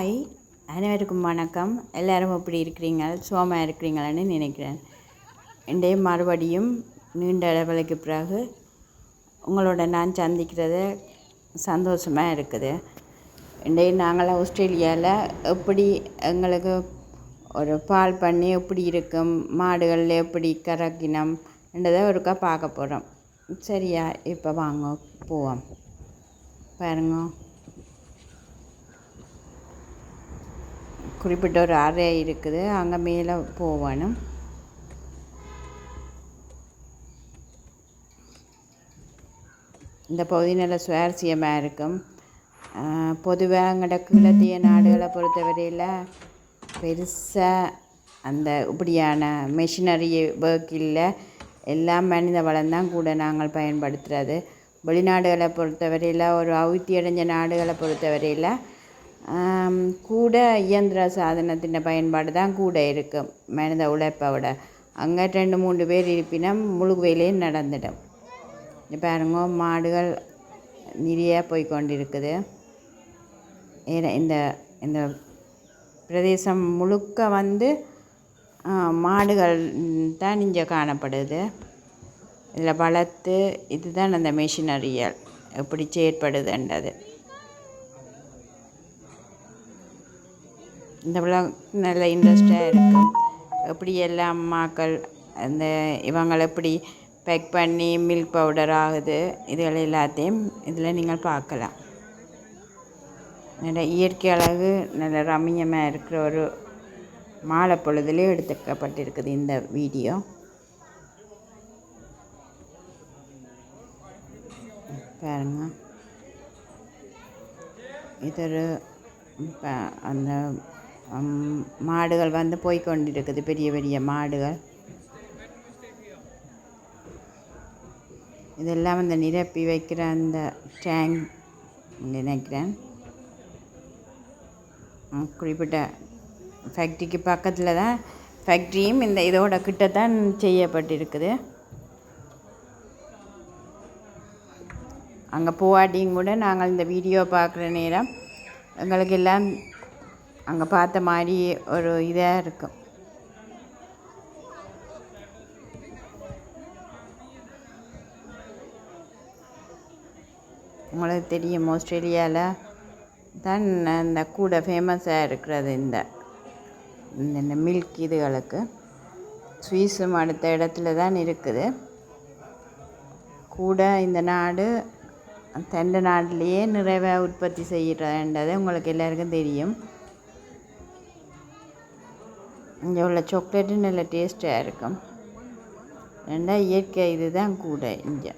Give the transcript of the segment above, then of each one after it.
Hi. அனைவருக்கும் வணக்கம். எல்லோரும் எப்படி இருக்கிறீங்க? சோமாக இருக்கிறீங்களான்னு நினைக்கிறேன். இன்றைய மறுபடியும் நீண்ட இடைவெளிக்கு பிறகு உங்களோட நான் சந்திக்கிறது சந்தோஷமாக இருக்குது. இன்றைய நாங்கள் ஆஸ்திரேலியாவில் எப்படி எங்களுக்கு ஒரு பால் பண்ணி எப்படி இருக்கும் மாடுகளில் எப்படி கறக்கினம் என்றதை ஒருக்கா பார்க்க போகிறோம் சரியா? இப்போ வாங்க போவோம். பாருங்க. குறிப்பிட்ட ஒரு அறை இருக்குது. அங்கே மேலே போகணும். இந்த பகுதி நல்ல சுவாரஸ்யமாக இருக்கும். பொதுவாக எங்கள்ட கிழத்திய நாடுகளை பொறுத்தவரையில் பெருசாக அந்த இப்படியான மெஷினரி ஒர்க் இல்லை. எல்லாம் மனித வளம்தான் கூட நாங்கள் பயன்படுத்துகிறது வெளிநாடுகளை பொறுத்தவரையில் ஒரு அவுத்தி அடைஞ்ச நாடுகளை பொறுத்தவரையில் கூட இயந்திர சாதனத்தின் பயன்பாடு தான் கூட இருக்கும் மனித உழைப்பை விட அங்கே ரெண்டு மூன்று பேர் இருப்பினும் முழு வேலையும் நடந்துடும். பாருங்க மாடுகள் நிறைய போய் கொண்டிருக்குது. ஏன்னா இந்த இந்த பிரதேசம் முழுக்க வந்து மாடுகள் தான் இங்கே காணப்படுது. இதில் வளர்த்து இதுதான் அந்த மெஷினரியல் எப்படி செயற்படுதுன்றது. இந்த விழாக் நல்ல இன்ட்ரெஸ்டாக இருக்கும். எப்படி எல்லாம் அம்மாக்கள் அந்த இவங்களை எப்படி பேக் பண்ணி மில்க் பவுடர் ஆகுது இதுகள் எல்லாத்தையும் இதில் நீங்கள் பார்க்கலாம். நல்ல இயற்கை அழகு நல்ல ரம்மியமாக இருக்கிற ஒரு மாலை பொழுதுலே எடுத்துக்கப்பட்டிருக்குது இந்த வீடியோ. பாருங்க. இது ஒரு அந்த மாடுகள் வந்து போய்கொண்டிருக்குது பெரிய பெரிய மாடுகள் இதெல்லாம் அந்த நிரப்பி வைக்கிற அந்த டேங்க் நினைக்கிறேன் குறிப்பிட்ட ஃபேக்ட்ரிக்கு பக்கத்தில் தான் ஃபேக்ட்ரியும் இந்த இதோட கிட்ட தான் செய்யப்பட்டிருக்குது அங்கே போவாட்டியும் கூட நாங்கள் இந்த வீடியோ பார்க்குற நேரம் எங்களுக்கு எல்லாம் அங்கே பார்த்த மாதிரி ஒரு இதாக இருக்கும் உங்களுக்கு தெரியும் ஆஸ்திரேலியாவில் தான் இந்த கூட ஃபேமஸாக இருக்கிறது இந்த இந்த மில்க் இதுகளுக்கு. ஸ்வீஸும் அடுத்த இடத்துல தான் இருக்குது. கூட இந்த நாடு தண்ட நாட்டிலேயே நிறைவே உற்பத்தி செய்கிறன்றது உங்களுக்கு எல்லாருக்கும் தெரியும். இங்கே உள்ள சாக்லேட்டு நல்ல டேஸ்ட்டாக இருக்கும். ரெண்டா இயற்கை இது தான் கூட இங்கே.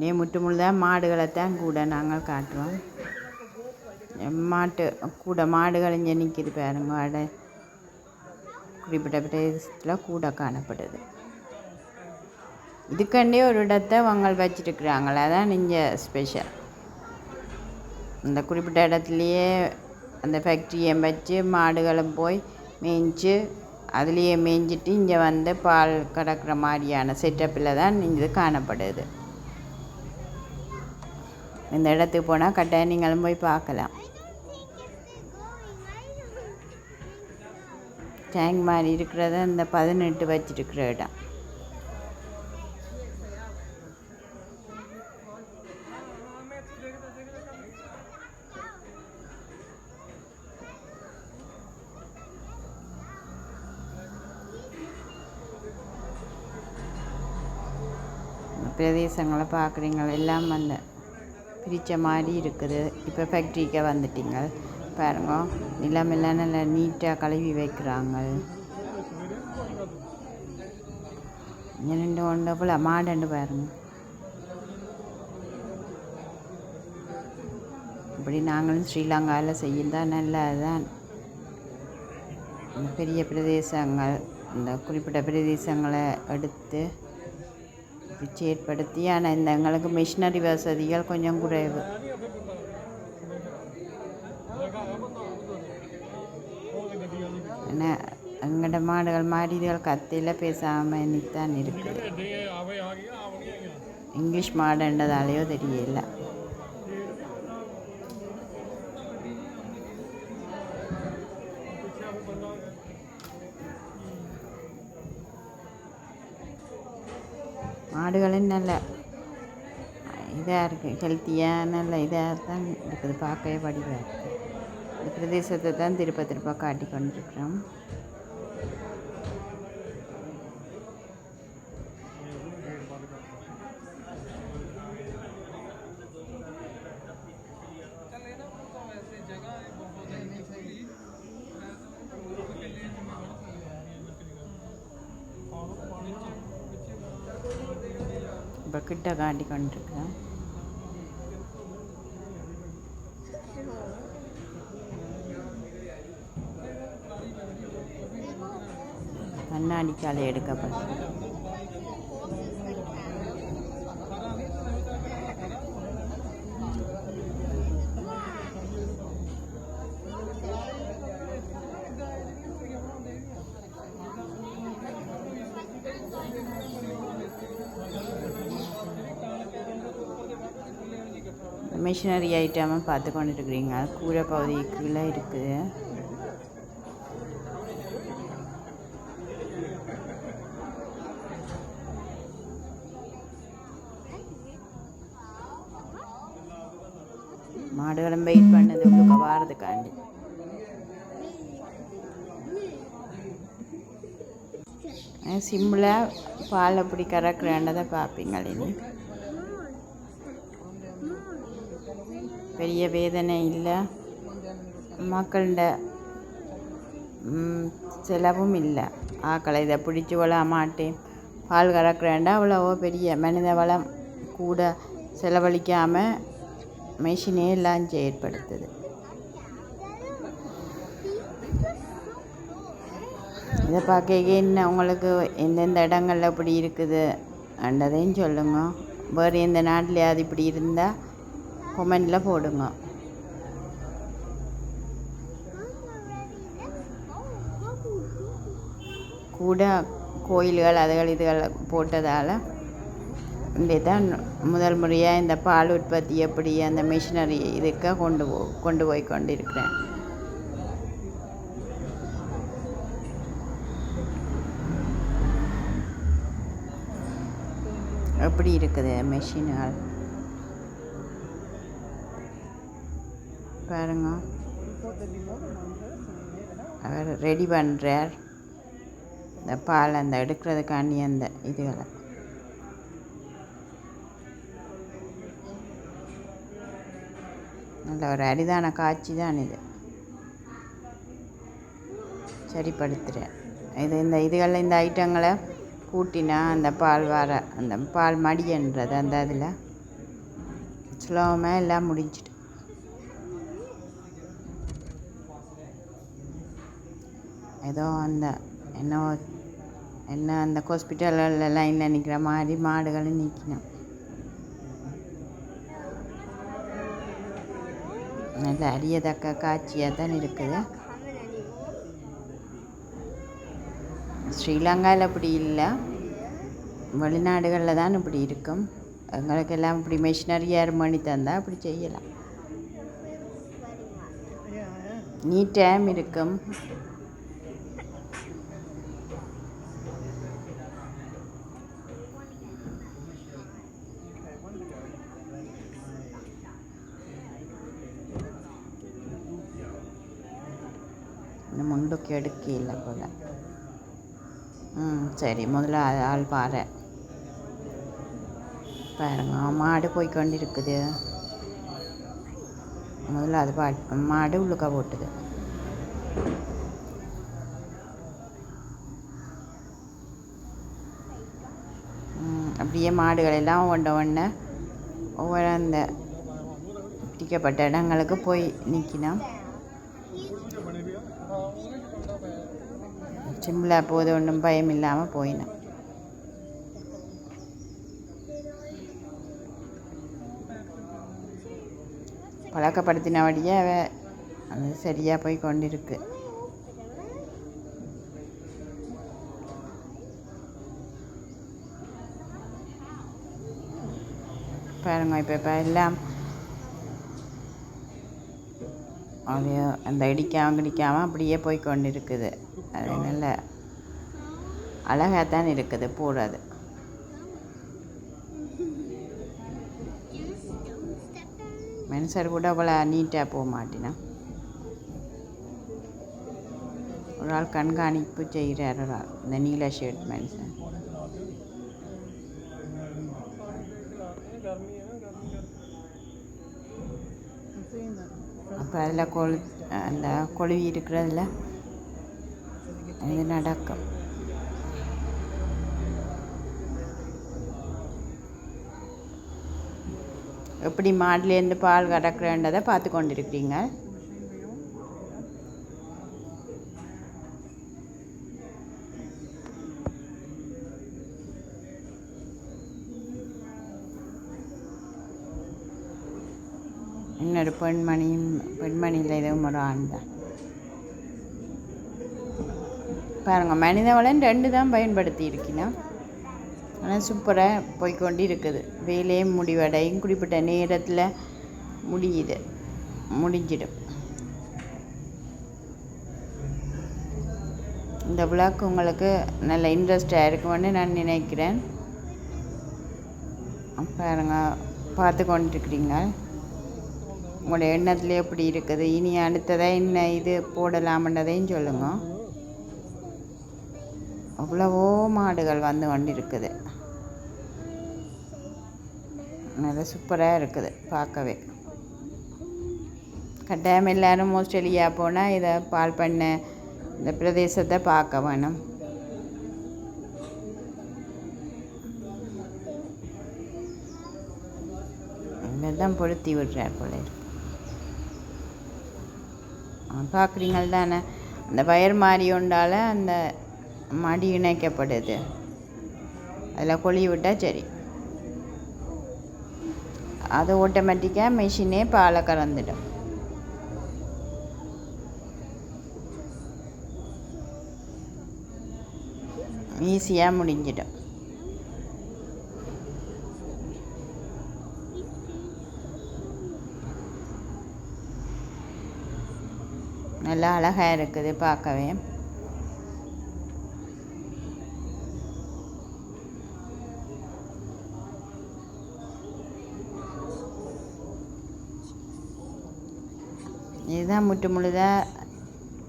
நே முட்டு முழுதாக மாடுகளை தான் கூட நாங்கள் காட்டுவோம் மாட்டு கூட மாடுகள் இங்கே நிற்கிது பாருங்க அடை. குறிப்பிட்ட பிரதேசத்தில் கூட காணப்படுது. இதுக்கண்டே ஒரு இடத்த அவங்க வச்சுருக்குறாங்களே அதான் இங்கே ஸ்பெஷல் அந்த குறிப்பிட்ட இடத்துலையே அந்த ஃபேக்ட்ரியை வச்சு மாடுகளும் போய் மேய்ஞ்சி அதுலேயே மேய்ஞ்சிட்டு இங்கே வந்து பால் கறக்கிற மாதிரியான செட்டப்பில் தான் இது காணப்படுது. இந்த இடத்துக்கு போனால் கட்டாயம் நீங்களும் போய் பார்க்கலாம். டேங்க் மாதிரி இருக்கிறத இந்த பதினெட்டு வச்சிருக்கிற இடம். பிரதேசங்களை பார்க்குறீங்க எல்லாம் அந்த பிரித்த மாதிரி இருக்குது. இப்போ ஃபேக்ட்ரிக்கு வந்துட்டீங்க. பாருங்க நிலமெல்லாம் நல்லா நீட்டாக கழுவி வைக்கிறாங்க. ரெண்டு ஒன்று போல் மாடண்டு பாருங்க. இப்படி நாங்களும் ஸ்ரீலங்காவில் செய்யதான் நல்லதுதான் பெரிய பிரதேசங்கள் இந்த குறிப்பிட்ட பிரதேசங்களை எடுத்து ஏற்படுத்தி ஆனால் இந்த எங்களுக்கு மிஷினரி வசதிகள் கொஞ்சம் குறைவு. என்ன எங்கள்ட மாடுகள் மாடிகள் கத்தையில் பேசாமல் தான் இருக்குது இங்கிலீஷ் மாடுன்றதாலேயோ தெரியல மாடுகளும் நல்ல இதாக இருக்குது ஹெல்த்தியாக நல்ல இதாக தான் இருக்குது. பார்க்கவே படிவாக இருக்குது இந்த பிரதேசத்தை தான் திருப்ப திருப்ப காட்டி கொண்டிருக்கிறோம் கிட்ட காட்டி கண்ணாடி கண்ணாடிக்கால எடுக்கப்பட்டது. மிஷினரி ஐட்டமாக பார்த்து கொண்டு இருக்கிறீங்க கூரை பகுதி கீழே இருக்குது மாடுகளும் வெயிட் பண்ணது உங்களுக்கு வாரதுக்காண்டி சிம்மில் பால் அப்படி கறக்குறேன்றதை பார்ப்பீங்களே பெரிய வேதனை இல்லை. மக்கள்கிட்ட செலவும் இல்லை. ஆக்களை இதை பிடிச்சி வள மாட்டேன். பால் கறக்குறேன்டா அவ்வளவோ பெரிய மனித வளம் கூட செலவழிக்காமல் மெஷினே எல்லாம் ஏற்படுத்துது. இதை பார்க்க என்ன உங்களுக்கு எந்தெந்த இடங்கள்ல இப்படி இருக்குது? அண்டதையும் சொல்லுங்க. வேறு எந்த நாட்டிலையாவது இப்படி இருந்தால் கொமெண்டில் போடுங்க. கூட கோயில்கள் அதுகள் இதுகள் போட்டதால் இங்கே தான் முதல் முறையாக இந்த பால் உற்பத்தி எப்படி அந்த மிஷினரி இதுக்கு கொண்டு போ கொண்டு போய் கொண்டு இருக்கிறேன் எப்படி இருக்குது மெஷின்கள்? பாருங்க. அவர் ரெடி பண்ணுறார் இந்த பால் அந்த எடுக்கிறதுக்காண்டி அந்த இதுகளை. நல்ல ஒரு அரிதான காட்சி தான் இது. சரிப்படுத்துகிறேன் இது இந்த இதுகளில் இந்த ஐட்டங்களை கூட்டினா அந்த பால் வர அந்த பால் மடியன்றது அந்த அதில் ஸ்லோமாக எல்லாம் முடிஞ்சிட்டு. ஏதோ அந்த என்ன என்ன அந்த ஹாஸ்பிட்டலில் லைனில் நிற்கிற மாதிரி மாடுகளும் நிற்கணும் நல்ல அறியத்தக்க காட்சியாக தான் இருக்குது. ஸ்ரீலங்காவில் அப்படி இல்லை. வெளிநாடுகளில் தான் இப்படி இருக்கும். எங்களுக்கெல்லாம் இப்படி மிஷினரி ஏர்மணி தந்தால் அப்படி செய்யலாம். நீ டைம் இருக்கும். இன்னும் போல். ம் சரி. முதல்ல ஆள் பாரு. பாருங்க. மாடு போய் கொண்டிருக்குது முதல்ல அது பா மாடு உள்ளுக்க போட்டுது. அப்படியே மாடுகளெல்லாம் எல்லாம் ஒன்று ஒவ்வொரு அந்த பிடிக்கப்பட்ட இடங்களுக்கு போய் நிற்கணும் சிம்லா போது ஒன்றும் பயம் இல்லாமல் போயினேன் பழக்கப்படுத்தினபடியே அவ அது சரியாக போய் கொண்டிருக்கு பாருங்க இப்போ இப்போ எல்லாம் அது அந்த இடிக்காமல் கிடிக்காமல் அப்படியே போய் கொண்டிருக்குது இருக்குது அது நல்ல அழகாக தான் இருக்குது போடுறது மனுஷர் கூட அவ்வளோ நீட்டாக போக மாட்டினா? ஒரு ஆள் கண்காணிப்பு செய்கிறார் ஒரு ஆள். இந்த நீல ஷர்ட் மனுஷன் அப்போ அதில் கொழு அந்த கொழுவி இருக்கிறதுல இது நடக்கும். எப்படி மாடுலேருந்து பால் கறக்குறன்றதை பார்த்து கொண்டிருக்கிறீங்க இன்னொரு பெண்மணியும் பெண்மணியில் இதுவும் ஒரு ஆண் தான். பாருங்கள் மனிதவளன் ரெண்டு தான் பயன்படுத்தி இருக்கணும் ஆனால் சூப்பராக போய்கொண்டு இருக்குது வேலையும் முடிவடையும். குறிப்பிட்ட நேரத்தில் முடியுது. முடிஞ்சிடும். இந்த விழாக்கு உங்களுக்கு நல்ல இன்ட்ரெஸ்டாக இருக்கும்னு நான் நினைக்கிறேன். பாருங்க பார்த்து கொண்டிருக்கிறீங்க உங்களோட எண்ணத்தில் எப்படி இருக்குது? இனி அடுத்ததாக என்ன இது போடலாமன்றதையும் சொல்லுங்கள் அவ்வளவோ மாடுகள் வந்து கொண்டு இருக்குது நல்லா சூப்பராக இருக்குது பார்க்கவே. கட்டாயம் எல்லோரும் ஆஸ்திரேலியா போனால் இதை பால் பண்ண இந்த பிரதேசத்தை பார்க்க வேணும். தான் பொருத்தி விடுறார் போல இருக்கு. பார்க்குறீங்கள் தானே அந்த வயர் மாதிரி உண்டால் அந்த மடி இணைக்கப்படுது. அதில் கொழி விட்டால் சரி. அது ஆட்டோமேட்டிக்காக மிஷினே பாலை கறந்துடும். ஈஸியாக முடிஞ்சிடும். நல்லா அழகாக இருக்குது பார்க்கவே. இதுதான் முட்டு முழுதாக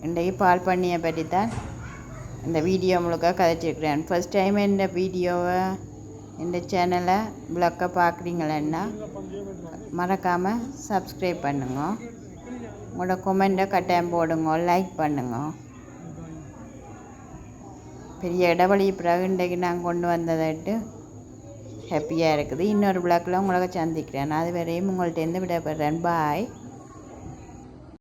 இன்றைக்கு பால் பண்ணியை பற்றி தான் இந்த வீடியோ முழுக்க கதைச்சிருக்கிறேன். ஃபஸ்ட் டைம் இந்த வீடியோவை இந்த சேனலை பிளாக்கை பார்க்குறீங்களன்னா மறக்காமல் சப்ஸ்கிரைப் பண்ணுங்க. உங்களோட கொமெண்ட்டை கட்டாயம் போடுங்க லைக் பண்ணுங்க. பெரிய இடவழி பிறகு இன்றைக்கு நான் கொண்டு வந்ததட்டு ஹாப்பியாக இருக்குது. இன்னொரு பிளாக்கில் உங்களுக்கு சந்திக்கிறேன். அது வரையும் உங்கள்கிட்ட விடைபெறேன். பாய்